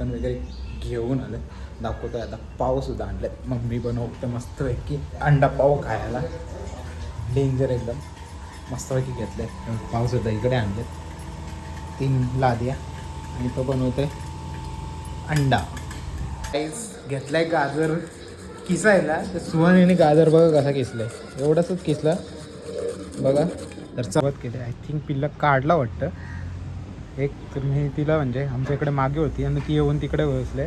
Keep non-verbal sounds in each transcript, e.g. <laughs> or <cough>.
Chicken वगैरे घेऊन आलं. आहे आता. पावसुद्धा आणलेत. मम्मी बनवतं मस्तपैकी. अंडा पाव खायला. डेंजर एकदम. मस्तपैकी घेतलंय पावसुद्धा इकडे आणले तीन लाद्या. आणि तो बनवतोय अंडा. काहीच घेतलाय गाजर किसायला. तर सुहानीने गाजर बघा कसा किसलाय. एवढंच किसला. बघा. तर चवत केले. आय थिंक पिल्ला काढला वाटतं. एक मी तिला म्हणजे आमच्या इकडे मागे होती आणि ती येऊन तिकडे बसले.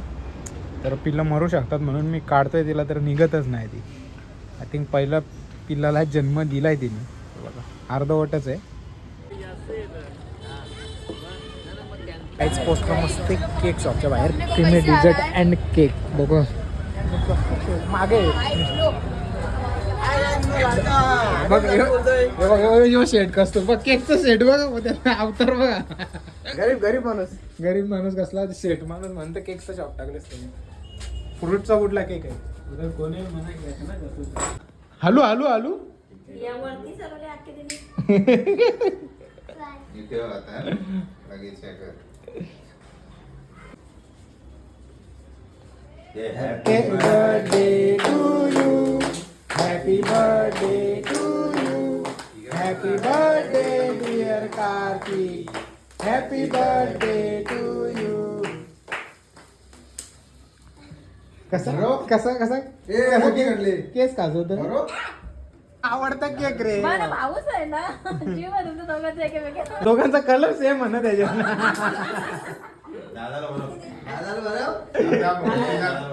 तर पिल्लं मरू शकतात म्हणून मी काढतोय तिला तर निघतच नाही ती. आय थिंक पहिला पिल्लाला जन्म दिलाय तिने. बघा अर्धवटच आहे. काहीच पोस्टर मस्त केक शॉपच्या बाहेर. क्रीमी डिझर्ट अँड केक बघू. मागे. बघ बघ, सेट कसतो. बघ केकचं सेट बघ मग त्याला अवतार बघा. गरीब गरीब माणूस. गरीब माणूस कसला सेट माणूस म्हणतं केकचं शॉप टाकलेस तुम्ही फ्रूटचा कुठला केक आहे? कोणी म्हणा hello hello hello. Happy birthday to you. Happy birthday to you. Happy birthday, dear Karthik. Happy birthday to you. कसा कसा कसा कसा केक. केस? आवडता केक रे मला भाऊच आहे ना जीव आहे तुमच्या दोघांचं दोघांचा कलर सेम ना त्याच्यात दादाला बनव. दादा बनव.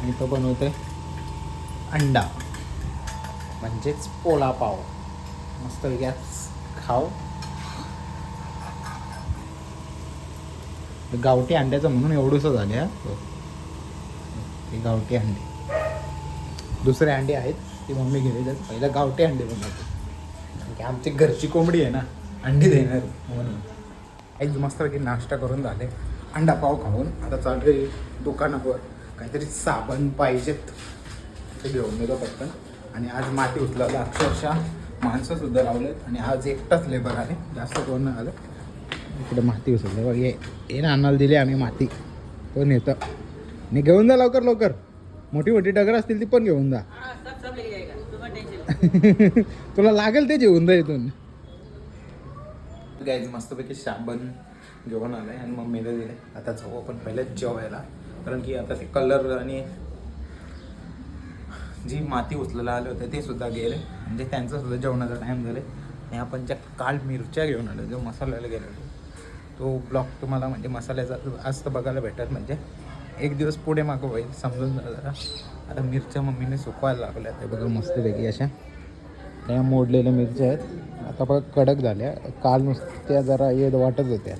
आणि तो बनवतो आहे अंडा. म्हणजेच पोलापाव. मस्त गॅस खाव गावठी अंड्याचं म्हणून एवढंसं झाले आहे हो. ते गावठी अंडे. दुसरे अंडे आहेत ती मम्मी गेलेली आहेत. पहिला गावठी अंडे बनवते. कारण की आमची घरची कोंबडी आहे ना अंडी देणार म्हणून. एक मस्तपैकी नाश्ता करून झाले. अंडा पाव खाऊन. आता चालू दुकानावर. काहीतरी साबण पाहिजेत. ते घेऊन येतो पटकन. आणि आज माती उचलायला अक्षरशः माणसं सुद्धा लावलेत. आणि आज एकटाच लेबर आले जास्त कोण नाही आलं. इकडे माती उचलले. बघ ना आणायला दिली आम्ही माती. तो नेतं नाही घेऊन जा लवकर लवकर. मोठी मोठी डगर असतील ती पण घेऊन जा. <laughs> तुला लागेल ते जेवून जा इथून. गाईज मस्तपैकी साबण घेऊन आलाय. आणि मम्मीला दिले आता जाऊ आपण पहिले जेवायला. कारण की आता ते कलर आणि जी माती उचलायला आले होते ते सुद्धा गेले. म्हणजे त्यांचं सुद्धा जेवणाचा टाईम झाले. आणि आपण ज्या काल मिरच्या घेऊन आलो जो मसाल्याला गेलेलो तो ब्लॉक तुम्हाला म्हणजे मसाल्याचा आज तर बघायला भेटत. म्हणजे एक दिवस पुढे मागं होईल समजून जरा. आता मिरच्या मम्मीने सुकवायला लागल्या ते बघा मस्तपैकी अशा. त्या मोडलेल्या मिरच्या आहेत. आता बघा कडक झाल्या. काल नुसत्या जरा येद वाटत होत्या.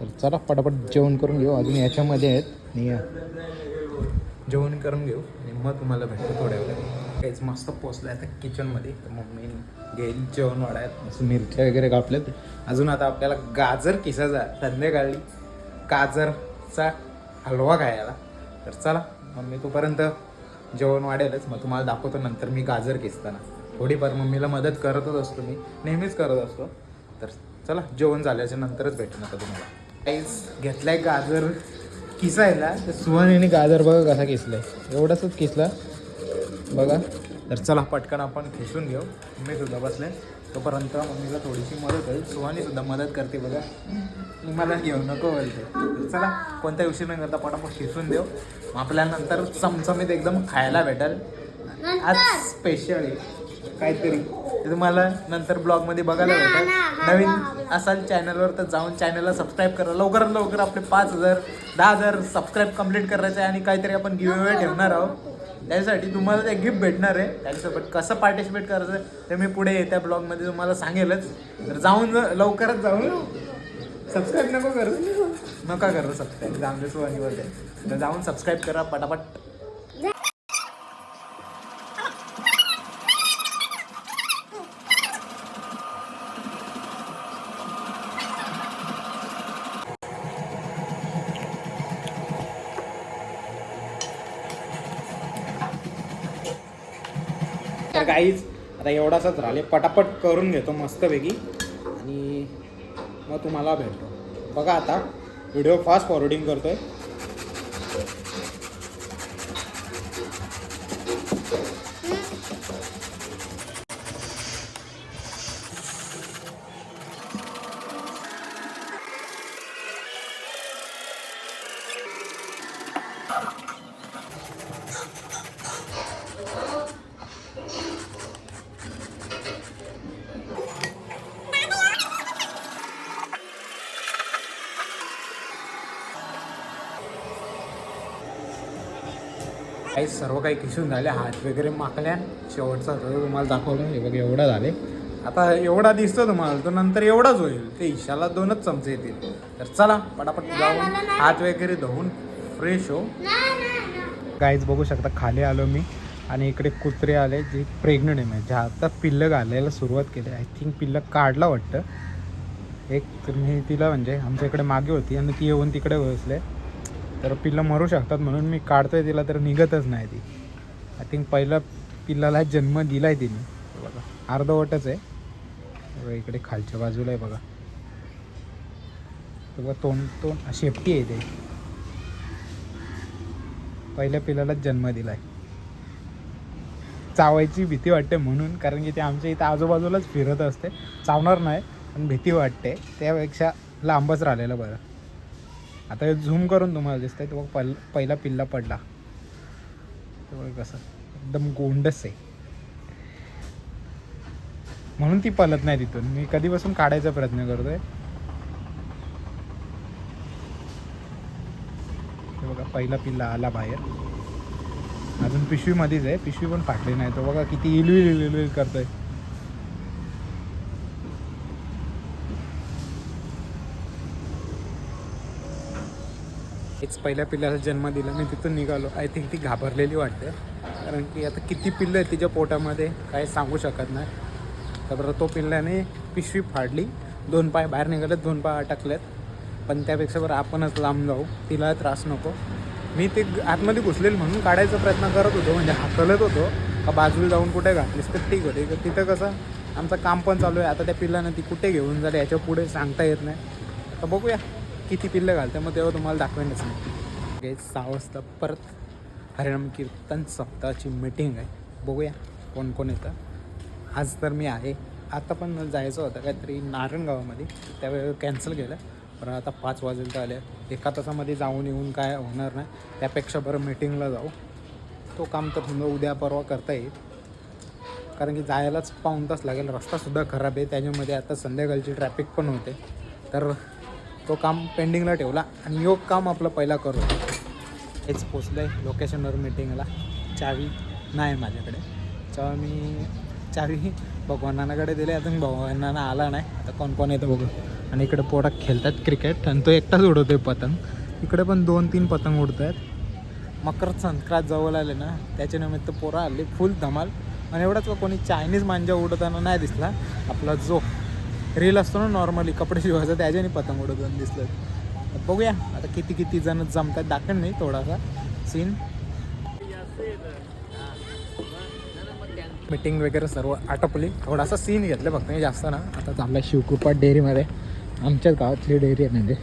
तर चला पटापट जेवण करून घेऊ. अजून याच्यामध्ये आहेत. जेवण करून घेऊ आणि मग तुम्हाला भेटतो थोड्या वेळात काहीच मस्त पोचलं आता किचनमध्ये तर मम्मी घेईल जेवण वाढायत असं मिरच्या वगैरे कापल्यात. अजून आता आपल्याला गाजर किसायचा संध्याकाळी गाजरचा हलवा खायला. तर चला मम्मी तोपर्यंत जेवण वाढेलच. मग तुम्हाला दाखवतो नंतर मी गाजर किसताना. थोडीफार मम्मीला मदत करतच असतो मी. नेहमीच करत असतो. तर चला जेवण झाल्याच्या नंतरच भेटणार आता तुम्हाला. काहीच घेतलाय गाजर. किसायला तर सुहानीने गाजर बघा कसा किसलाय. एवढंच किसला. बघा. तर चला पटकन आपण खिसून घेऊ. मी सुद्धा बसले. तोपर्यंत मम्मीला थोडीशी मदत होईल. सुहानी सुद्धा मदत करते बघा. मी मला घेऊ नको बोलते. चला कोणत्या उशीर न करता पटापट खिसून देऊ. मग आपल्याला नंतर चमचमीत एकदम खायला भेटेल. आज स्पेशल काहीतरी. ते तुम्हाला नंतर ब्लॉगमध्ये बघायला भेटेल. नवीन असाल चॅनलवर तर जाऊन चॅनलला सबस्क्राईब करा. लवकरात लवकर आपले पाच हजार दहा हजार सबस्क्राईब कंप्लीट करायचं आहे आणि काहीतरी आपण गिव्ह ठेवणार आहोत. त्यासाठी तुम्हाला ते गिफ्ट भेटणार आहे. त्याच्यासोबत कसं पार्टिसिपेट करायचं ते मी पुढे येत्या ब्लॉगमध्ये तुम्हाला सांगेलच. तर जाऊन लवकरच जाऊन सबस्क्राईब नको करू. <laughs> नका करा सबस्क्राईब तर जाऊन सबस्क्राईब करा पटापट तर काहीच तासात राहिले. पटापट करून घेतो मस्तपैकी. आणि मग तुम्हाला भेटतो. बघा आता व्हिडिओ फास्ट फॉरवर्डिंग करतोय. आहे काही किसून झाले हात वगैरे माकल्या शेवटचा थोडं तुम्हाला दाखवलं हे बघ एवढं झाले. आता एवढा दिसतो तुम्हाला तो नंतर एवढाच होईल. ते इशाला दोनच चमचे येतील. तर चला पटापट जाऊन हात वगैरे धुवून फ्रेश हो. गाईज बघू शकता खाली आलो मी आणि इकडे कुत्रे आले जे प्रेग्नंट आहे. म्हणजे आता पिल्लं घालायला सुरुवात केली. आय थिंक पिल्लं काढला वाटतं. एक मी तिला म्हणजे आमच्या इकडे मागे होती आणि ती येऊन तिकडे बसले. तर पिल्लं मरू शकतात म्हणून मी काढतोय तिला तर निघतच नाही ती. आय थिंक पहिला पिल्लाला जन्म दिलाय तिने. हे बघा. अर्धवटच आहे. बघा इकडे खालच्या बाजूला आहे बघा. हे बघा तोंड तोंड शेपटी आहे ते. पहिल्या पिल्लालाच जन्म दिलाय. चावायची भीती वाटते म्हणून कारण की ते आमच्या इथं आजूबाजूलाच फिरत असते. चावणार नाही पण भीती वाटते. त्यापेक्षा लांबच राहिलेलं बरं. आता हे झूम करून तुम्हाला दिसतंय तो पल पहिला पिल्ला पडला. त्यामुळे कसं. एकदम गोंडस आहे. म्हणून ती पलत नाही तिथून. मी कधीपासून काढायचा प्रयत्न करतोय. बघा पहिला पिल्ला आला बाहेर. अजून पिशवीमध्येच आहे. पिशवी पण फाटली नाही. तो बघा किती इलविल इलविल करतोय. एकच पहिल्या पिल्ल्याचा जन्म दिला. मी तिथून निघालो. आय थिंक ती घाबरलेली वाटते. कारण की आता किती पिल्लं आहेत तिच्या पोटामध्ये काय सांगू शकत नाही. तर बरं तो पिल्ल्याने पिशवी फाडली. दोन पाय बाहेर निघालेत दोन पाय अटकलेत. पण त्यापेक्षा बरं आपणच लांब जाऊ. तिला त्रास नको. मी ते आतमध्ये घुसलेल म्हणून काढायचा प्रयत्न करत होतो. म्हणजे हाकलत होतो. का बाजूला जाऊन कुठे घातलीस? तर ठीक होते. तर तिथं कसं? आमचं काम पण चालू आहे. आता त्या पिल्लानं ती कुठे घेऊन जाते? याच्यापुढे सांगता येत नाही. तर बघूया. किती पिल्लं घालतं मग तेव्हा तुम्हाला दाखवेनच नाही सहा वाजता परत हरिणाम कीर्तन सप्ताहाची मीटिंग आहे. बघूया कोण कोण येतं. आज तर मी आहे. आता पण जायचं होतं काहीतरी नारायणगावामध्ये. त्यावेळेला कॅन्सल केलं. पण आता पाच वाजेल तर आले. एका तासामध्ये जाऊन येऊन काय होणार नाही. त्यापेक्षा बरं मीटिंगला जाऊ. तो काम तर समजा उद्या परवा करता येईल. कारण की जायलाच पाऊण तास लागेल. रस्तासुद्धा खराब आहे. त्याच्यामध्ये आता संध्याकाळची ट्रॅफिक पण होते. तर तो काम पेंडिंगला ठेवला आणि योग काम आपलं पहिला करू. हेच पोचलं आहे लोकेशनवर मीटिंगला चावी नाही माझ्याकडे. तेव्हा मी चावी भगवानाकडे दिली आता मी भगवानांना आला नाही. आता कोण कोण येतं बघू. आणि इकडे पोटात खेळतात क्रिकेट आणि तो एकटाच उडवतोय पतंग. इकडे पण दोन तीन पतंग उडत आहेत मकर संक्रांत जवळ आले ना त्याच्या निमित्त पोरं आले फुल धमाल. आणि एवढाच का कोणी चायनीज मांजा उडताना नाही दिसला. आपला जो रील असतो ना नॉर्मली कपडे शिवायचा त्याच्याने पतंग उडवून दिसलं बघूया आता किती किती जण जमतात दाखवेन नाही थोडासा. सीन मीटिंग वगैरे सर्व आटोपली. थोडासा सीन घेतलं फक्त नाही जास्त ना. आता चांगला शिवकृपा डेअरीमध्ये. आमच्याच गावातली डेअरी आहे म्हणजे.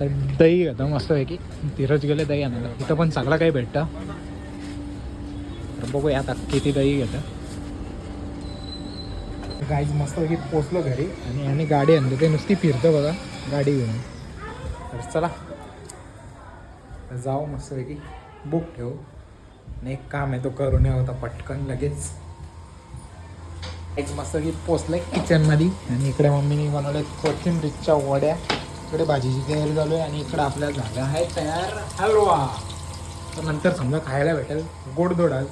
तर दही घेतो मस्त आहे की तिरच गेले दही आणायला. तिथं पण चांगला काही भेटतं. तर बघूया आता किती दही घेतं. गाईज मस्तपैकी पोचलो घरी आणि आम्ही गाडी आणली. ते नुसती फिरतं बघा गाडी घेऊन. तर चला. तर जाऊ मस्तपैकी बुक ठेवू. आणि एक काम आहे तो करून होता पटकन लगेच. एक मस्त की पोचलंय किचनमध्ये आणि इकडे मम्मीने बनवले कोथिंबीरच्या वड्या. इकडे भाजीची तयारी झालो आहे आणि इकडे आपल्या झाल्या आहे तयार हलवा तर नंतर समजा खायला भेटेल गोडधोड आज.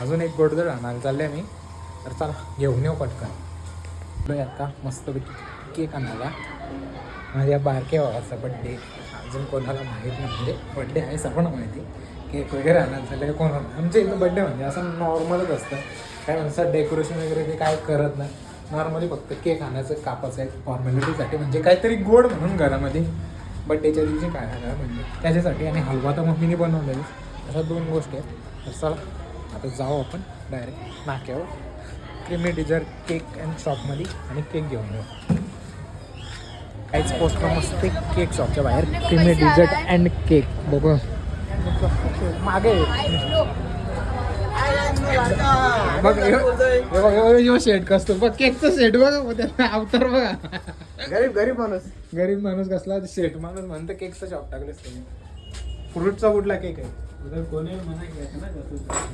अजून एक गोडधोड आणायला चालले मी. तर चला घेऊन येऊ पटकन. बघ का मस्तपैकी केक आणायला. माझ्या बारक्या भावाचा बड्डे अजून कोणाला माहीत नाही. म्हणजे बड्डे आहे सर्वांना माहिती. केक वगैरे आणायचं झालं की कोणाला आमच्या इथं बड्डे म्हणजे असं नॉर्मलच असतं. काय म्हणतात डेकोरेशन वगैरे ते काय करत नाही. नॉर्मली फक्त केक आणायचं कापाचं एक फॉर्मॅलिटीसाठी म्हणजे काहीतरी गोड म्हणून घरामध्ये. बड्डेच्या दिवशी काय आलं म्हणजे त्याच्यासाठी. आणि हलवा तर मम्मीने बनवलेला. अशा दोन गोष्टी आहेत. तर चला आता जाऊ आपण. डायरेक्ट नाक्यावर. क्रीमी डिझर्ट केक अँड शॉपमध्ये आणि केक घेऊन येऊ. काहीच पोस्ट मस्त केक शॉपच्या बाहेर. क्रीमी डिझर्ट अँड केक बघू मागे. बघ ह्यो सेट कसतो बघ केकचा सेट बघा त्याचा अवतार बघा. गरीब गरीब माणूस. गरीब माणूस कसला सेट माणूस म्हणतो केकचा शॉप टाकलेस तुम्ही. फ्रूटचा कुठला केक आहे?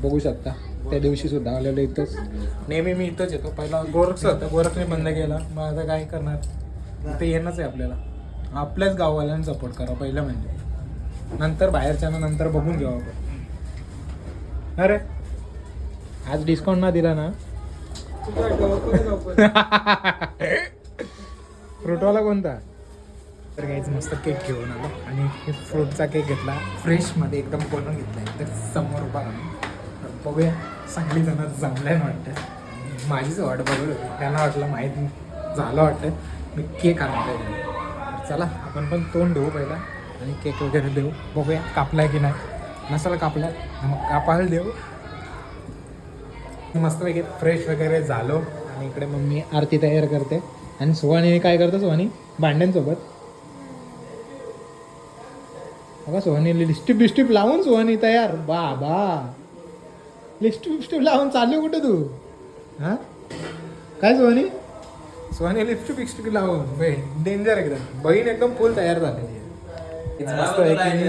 बघू शकता. त्या दिवशी सुद्धा आलेलो इथंच. नेहमी मी इथंच येतो. पहिला गोरख होता गोरखने बंद केला. मग आता काय करणार? इथे येणंच आहे आपल्याला. आपल्याच गाववाल्यांना सपोर्ट करा पहिलं म्हणजे. नंतर बाहेरच्या नंतर बघून घेऊ आपण. अरे आज डिस्काउंट ना दिला ना? <laughs> फ्रूटवाला कोणता? तर काहीच मस्त केक घेऊन आलो. आणि फ्रूटचा केक घेतला. फ्रेशमध्ये एकदम बनवून घेतला तर समोर उभा राहून तर बघूया. चांगली जणं जमलंय ना वाटतं माझीच वाट बघत होती. त्यांना वाटलं माहीत झालं वाटतं. मी केक आणतो चला आपण पण तोंड देऊ पहिला. आणि केक वगैरे देऊ. बघूया कापलाय की नाही. नसाला कापलाय. मग कापायला देऊ. मस्तपैकी फ्रेश वगैरे झालो. आणि इकडे मग मी आरती तयार करते. आणि सुहानी काय करतो सुहानी? भांड्यांसोबत. बघा सुहानी लिस्टिप बिस्टिप लावून सुहानी तयार. बा बा लिस्टिप बिस्टिप लावून चालू कुठे तू? हा? काय सुहानी? सुहानी लिपस्टिप बिस्टिप लावून. डेंजर एकदम. बहीण एकदम फुल तयार झालेली आहे. मस्त आहे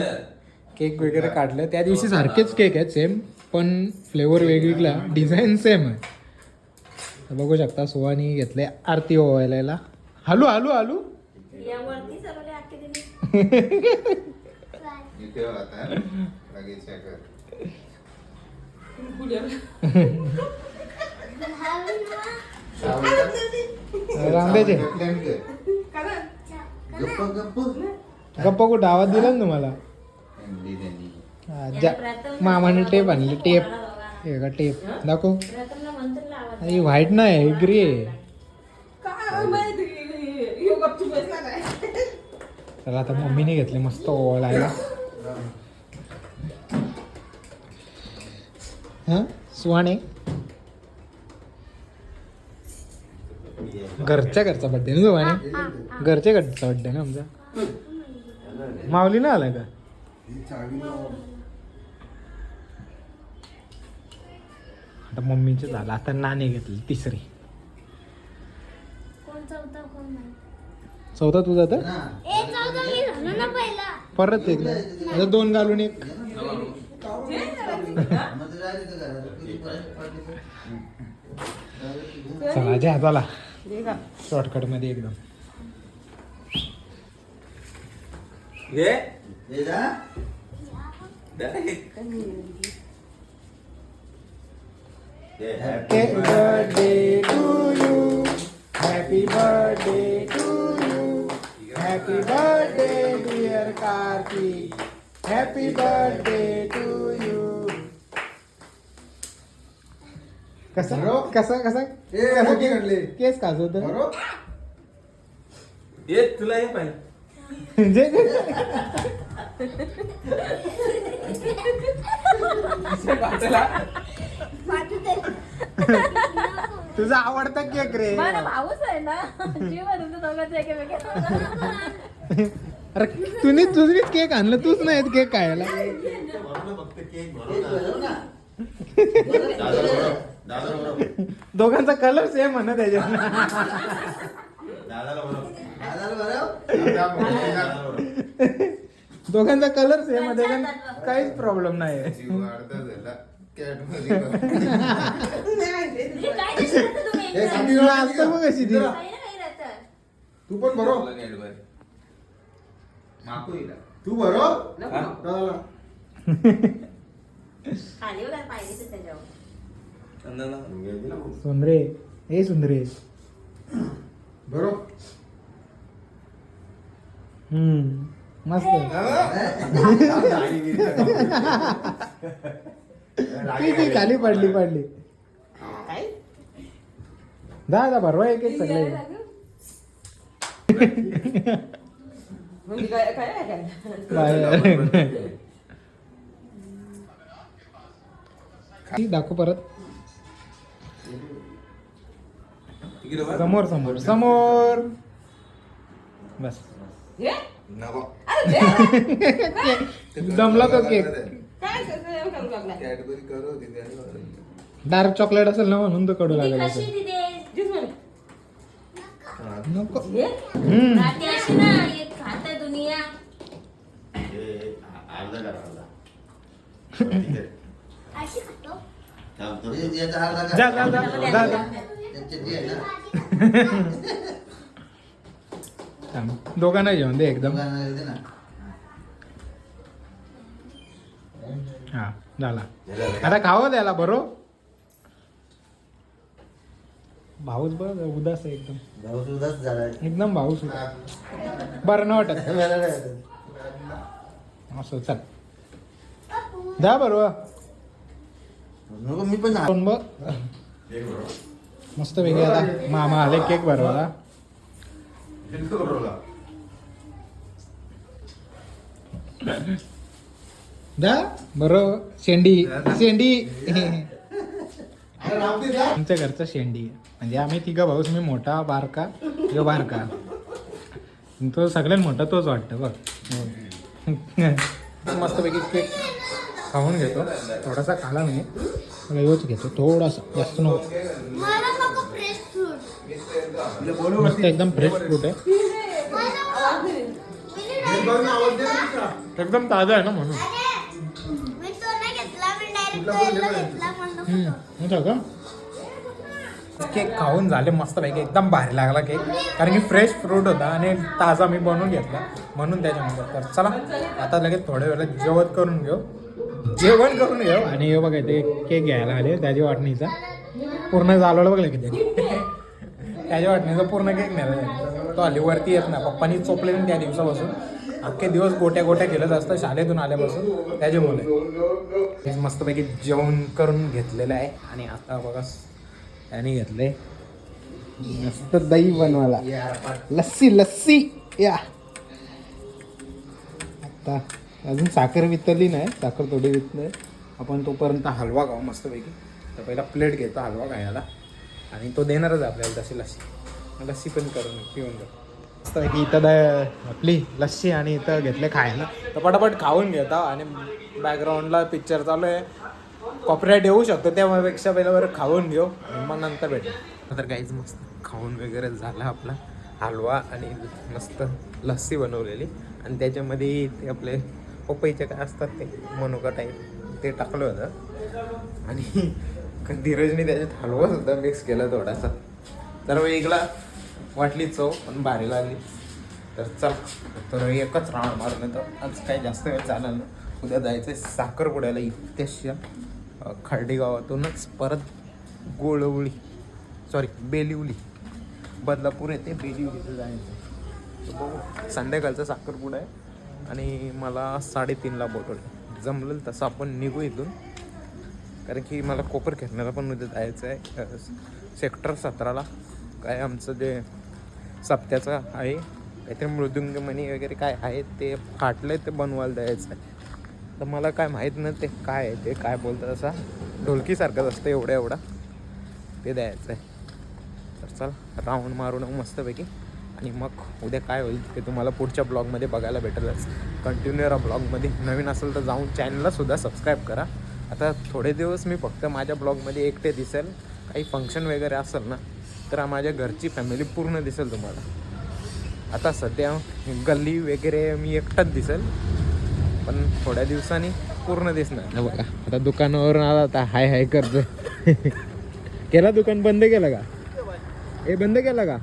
केक वगैरे काढलं. त्या दिवशी सारखेच केक आहेत सेम पण फ्लेवर वेगवेगळा. डिझाईन सेम आहे. बघू शकता सुहानी घेतले आरती ओवायला हलू हलू हलू. <laughs> इथे आता लगेच कर रांबेचे गप्प गप्प. गप्पा कुठं? आवाज दिला ना तुम्हाला? हा, मामाने टेप आणले. टेप. हे का टेप. दाखव. प्रथमला मंत्रला आवाज ही व्हाईट नाही ग्रे चला आता मम्मीने घेतले मस्त ओळायला हा? सुहाणे घरच्या घरचा बड्डे ना सुहाणे घरच्या घरचा बड्डे ना आमचा? माऊली ना आलाय का? आता मम्मीचे झालं आता नाणे घेतले तिसरी. चौथा तुझा तर? ना परत एकदा आता दोन घालून एक चला जे चला शॉर्टकटमध्ये एकदम Happy birthday to you. Happy birthday to you. Happy birthday. Happy birthday to you. कसा? कसा कसा? कसा? केस केस ये तुला हे पाहिजे. जे तुझा आवडता केक रे. माझा भाऊच आहे ना. जीव आहे तुमच्या दोघांचा एकेमेके <laughs> अरे तुम्ही तुझीच केक आणलं तूच नाही केक खायला दोघांचा कलर सेम आहे ना त्याच्यात दोघांचा कलर सेम आहे त्याच्यात काहीच प्रॉब्लेम नाही हे तुला असतं अशी ती पण येईल तू भरो. <laughs> सुंदरे हे? सुंदरे. भरो. हम्म. मस्त. <laughs> ती ती खाली पडली पडली. जा जा भरवा एक एक सगळे. <laughs> म्हणजे काय काय आहे काय बाहेर. ती दाखव परत समोर समोर समोर बस हे? नको अरे दे. जमला तो केक काय करू लागला कॅडबरी करू तिथे डार्क चॉकलेट असेल ना म्हणून तो कडू लागेल म्हणे नको हे? हम्म राहते अशी ना एक खात आहे दुनिया अर्धा करा अर्धा ठीक आहे अशी खातो थांबतो. जा जा जा जा जा थांब. दोघांना जेवण दे एकदम हा झाला आता खावं त्याला बरो भाऊच बघ उदास आहे एकदम एकदम भाऊच बरं न वाटत असं चल जा बरोबर मी पण बघ मस्त वेगळे आता. मामा आले केक बरोबर जा बरोबर शेंडी. शेंडी. आमच्या घरचा शेंडी आहे. म्हणजे आम्ही तिघं भाऊस मी मोठा बारका जो बारका. तो सगळ्यात मोठा तोच वाटतं बघ. मस्तपैकी केक खाऊन घेतो. थोडासा खाला नाही मला योच घेतो. थोडासा. जास्त नको. फ्रूट मस्त एकदम फ्रेश फ्रूट आहे. एकदम ताजा आहे ना म्हणून. मी तो नाही घेतला मी डायरेक्ट घेतला म्हणून होतं. का केक खाऊन झाले मस्त पैकी. एकदम भारी लागला केक कारण की फ्रेश फ्रूट होता आणि ताजा मी बनवून घेतला. म्हणून त्याच्यामध्ये. तर चला आता लगेच थोड्या वेळात जेवण करून घेऊ. जेवण करून घेऊ आणि हे बघा ते केक घ्यायला आले त्याच्या वाटणीचा. पूर्ण झालं बघलं की त्याने त्याच्या वाटणीचा पूर्ण केक नाही तो आली वरती येत ना पप्पानी चोपले त्या दिवसापासून. अख्खे दिवस गोट्या गोट्या केलंच असतं शाळेतून आल्यापासून त्याच्यामुळे हे मस्तपैकी जेवण करून घेतलेलं आहे. आणि आता बघा त्याने घेतले. मस्त दही बनवायला. लस्सी लस्सी. या. आता अजून साखर वितरली नाही साखर थोडी वितली आपण तोपर्यंत हलवा खाऊ मस्तपैकी. तर पहिला प्लेट घेतो हलवा खायला. आणि तो देणारच आपल्याला तशी लस्सी. लस्सी पण करून पिऊन जाऊ मस्तपैकी इथं द- आपली लस्सी आणि इथं घेतले खायला. तर पटापट खाऊन घेता. आणि बॅकग्राऊंडला पिक्चर चालू आहे. कॉपरेट येऊ शकतो त्यापेक्षा पहिलं बरं खाऊन घेऊ. आणि मग नंतर भेटेल तर काहीच मस्त खाऊन वगैरे झाला आपला हलवा आणि मस्त लस्सी बनवलेली. आणि त्याच्यामध्ये ते आपले पपईचे काय असतात ते मनुका टाईप ते टाकलं होतं. आणि <laughs> धीरजने त्याच्यात हलवा सुद्धा मिक्स केला थोडासा. तर वेगळा वाटली चव पण भारी लागली. तर चल तर एकच राऊंड मारून तर आज काही जास्त वेळ झाला ना उद्या जायचं आहे साखरपुड्याला इत्याशा खर्डी गावातूनच परत गोळवळी सॉरी बेलिवली बदलापूर येते बेलिवलीचं जायचं. बघू. संध्याकाळचा साखरपुडा आहे. आणि मला साडेतीनला बोलवलं जमलं तसं आपण निघू इथून. कारण की मला कोपर खेळण्याला पण उद्या जायचं आहे. सेक्टर सतराला. काय आमचं जे सप्त्याचं आहे. काहीतरी मृदुंगमणी वगैरे काय आहे ते फाटलं ते बनवायला द्यायचं आहे. तर मला काय माहीत नाही ते काय आहे ते काय बोलतात असा. ढोलकीसारखंच असतं एवढं एवढा. ते द्यायचं आहे. तर चल राऊंड मारून मस्तपैकी. आणि मग उद्या काय होईल ते तुम्हाला पुढच्या ब्लॉगमध्ये बघायला भेटेलच. कंटिन्यू ब्लॉगमध्ये. नवीन असेल तर जाऊन चॅनललासुद्धा सबस्क्राईब करा. आता थोडे दिवस मी फक्त माझ्या ब्लॉगमध्ये एकटे दिसेल. काही फंक्शन वगैरे असेल ना तर माझ्या घरची फॅमिली पूर्ण दिसेल तुम्हाला. आता सध्या गल्ली वगैरे मी एकटाच दिसेल. पण थोड्या दिवसांनी पूर्ण दिसणार. बघा आता दुकानावरून आला आता हाय हाय करतोय. <laughs> केला दुकान बंद केलं का? हे बंद केलं का?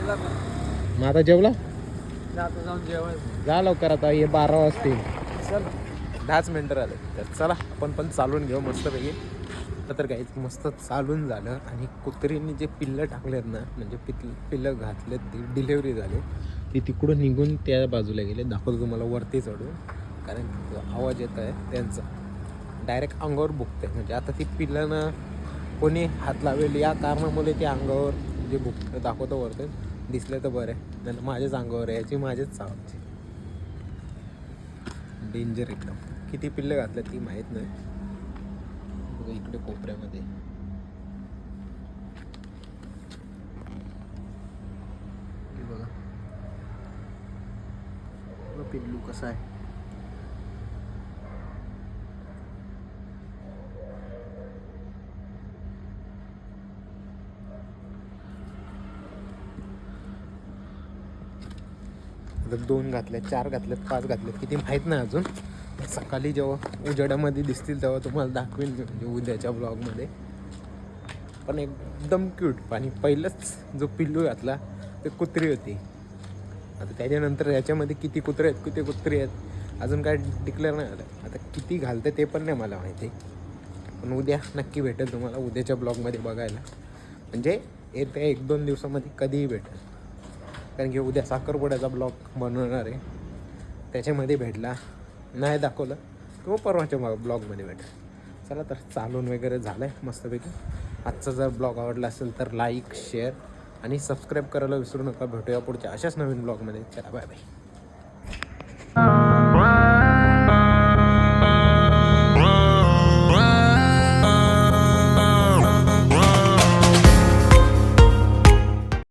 मग आता जेवला? जा लवकर आता हे बारा वाजतील. चल. दहाच मिनटं राहिले. तर चला आपण पण चालून घेऊ मस्तपैकी. तर काहीच मस्त चालून झालं आणि कुत्रीने जे पिल्लं टाकलेत ना म्हणजे पिल्ल पिल्लं घातलेत ती डिलेवरी झाली. ते तिकडून निघून त्या बाजूला गेले. दाखवतो तुम्हाला वरती चढून. कारण तो आवाज येत आहे त्यांचा. डायरेक्ट अंगावर बुकते म्हणजे आता ती पिल्लांना कोणी हात लावेल या कारणामुळे ते अंगावर जे बुक दाखवतं वरते दिसले तर बरं आहे. नाही माझ्याच अंगावर आहे याची माझ्याच चावायची डेंजर एकदम. किती पिल्लं घातलं ती माहीत नाही. बघा इकडे कोपऱ्यामध्ये. बघा. बघा पिल्लू कसा आहे. आता दोन घातल्यात चार घातल्यात पाच घातल्यात किती माहीत नाही अजून. सकाळी जेव्हा उजेडामध्ये दिसतील तेव्हा तुम्हाला दाखवेल म्हणजे उद्याच्या ब्लॉगमध्ये पण एकदम क्यूट आणि पहिलंच जो पिल्लू घातला ते कुत्री होती. आता त्याच्यानंतर याच्यामध्ये किती कुत्रे आहेत किती कुत्री आहेत अजून काय डिक्लेअर नाही झालं. आता किती घालते ते पण नाही मला माहिती. पण उद्या नक्की भेटेल तुम्हाला उद्याच्या ब्लॉगमध्ये बघायला. म्हणजे येत्या एक दोन दिवसामध्ये कधीही भेटेल. कारण की उद्या साखरपुड्याचा ब्लॉग बनवणार आहे. त्याच्यामध्ये भेटला. नाही दाखवलं. किंवा परवाच्या ब्लॉगमध्ये भेटला. चला तर चालून वगैरे झालं आहे मस्तपैकी. आजचा जर ब्लॉग आवडला असेल तर लाईक शेअर आणि सबस्क्राईब करायला विसरू नका. भेटूया पुढच्या अशाच नवीन ब्लॉगमध्ये. चला बाय बाय